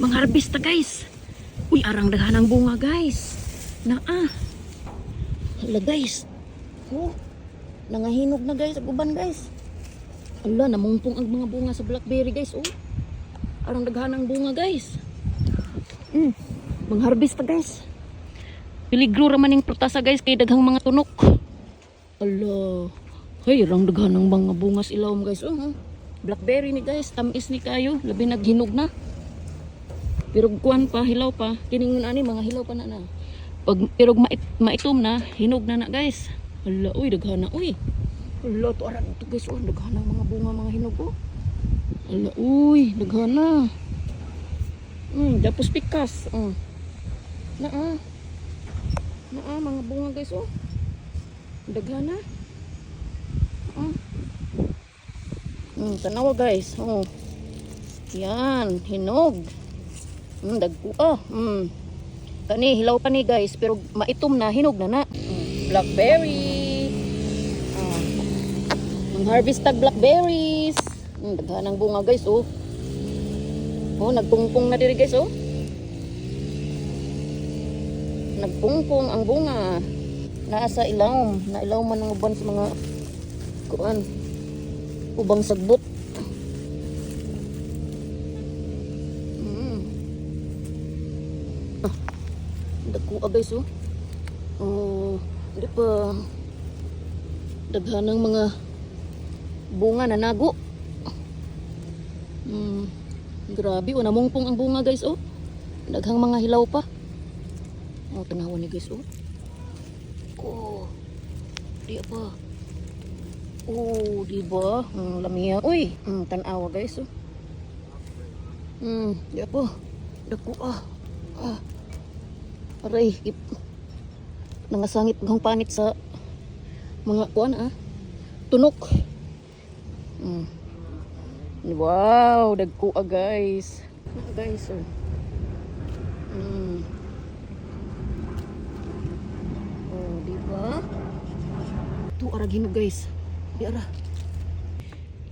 Mangharvest ta guys. Uy, arang daghan ng bunga guys. Na ah. Hala guys. Oh. Nangahinog na guys, aguban guys. Ala, namungpong ang mga bunga sa blackberry guys, oh. Arang daghan ng bunga guys. Mm. Mangharvest ta guys. Piligro raman yung prutasa guys kay daghang mga tunok. Ala. Hay, arang daghan ng mga bunga sa ilawom guys, oh. oh. Blackberry ni guys, tamis ni kayo, labi naghinog na. Pero kuan pa, hilaw pa. Kiningon ani mga hilaw pa na na. Pag pero mait, maitom na, hinog na na guys. Hala, uy, daghan na, uy. Hala, to aran to guys, oh, daghan ng mga bunga mga hinog oh. Hala, uy, daghan na. Hmm, tapos pikas. Oh. Na ah. Na ah, mga bunga guys oh. Daghan na. Ah. Hmm, tanawa guys. Oh. Yan, hinog. Mm, dagko ah. Mm. Kani hilaw pa ni guys pero maitom na hinog na na. Mm, blackberry. Ah. Ang harvest tag blackberries. Mm, daghan ang bunga guys oh. Oh, nagpungpong na diri guys oh. Nagpungpong ang bunga. Naa sa ilaw man ang uban sa mga kuan. Ubang sagbot. Dagko ah, guys oh. Oh, di pa daghan ng mga bunga na nago. Hmm. Grabe, oh, namungpong ang bunga guys oh. Daghang mga hilaw pa. Oh, tanawan ni guys oh. Oh. Di pa. Oh, di ba? Hmm, lamiya. Uy, hmm, tanawa guys oh. Hmm, di pa. Dagko ah. Ah. Aray, ip. Nangasangit ng panit sa mga kuan ah. Tunok. Mm. Wow, dagko ah guys. Ah, guys oh. Mm. Oh, di ba? Tu ara ginog guys. Di ara.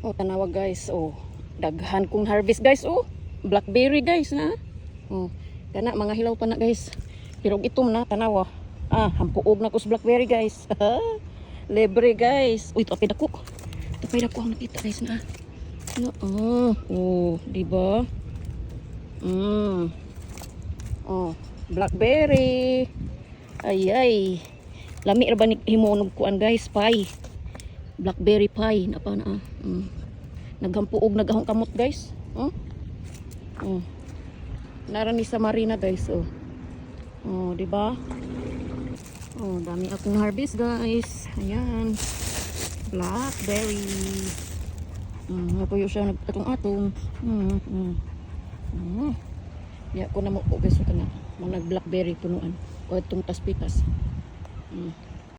Oh, tanawa guys. Oh, daghan kong harvest guys oh. Blackberry guys na. Oh, kana mga hilaw pa na guys. Pero itom na tanawa. Ah, hampuog na ko sa blackberry guys. Libre guys. Uy, tapay dako. Tapay dako ang nakita guys na. No, oh, oh, di ba? Mm. Oh, blackberry. Ay ay. Lami ra ba ni himunog kuan guys, pie. Blackberry pie na pa na. ah. Mm. Naghampuog nagahong kamot guys. Oh. Oh. Nara ni sa Marina guys, oh. Oh, di ba? Oh, dami akong harvest, guys. Ayan. Blackberry. Mm, napuyo siya nagpatong-atong. Mm, mm. Mm. Ya ko na mo po guys, ito na. Mga nag-blackberry punuan. O itong taspitas. Mm.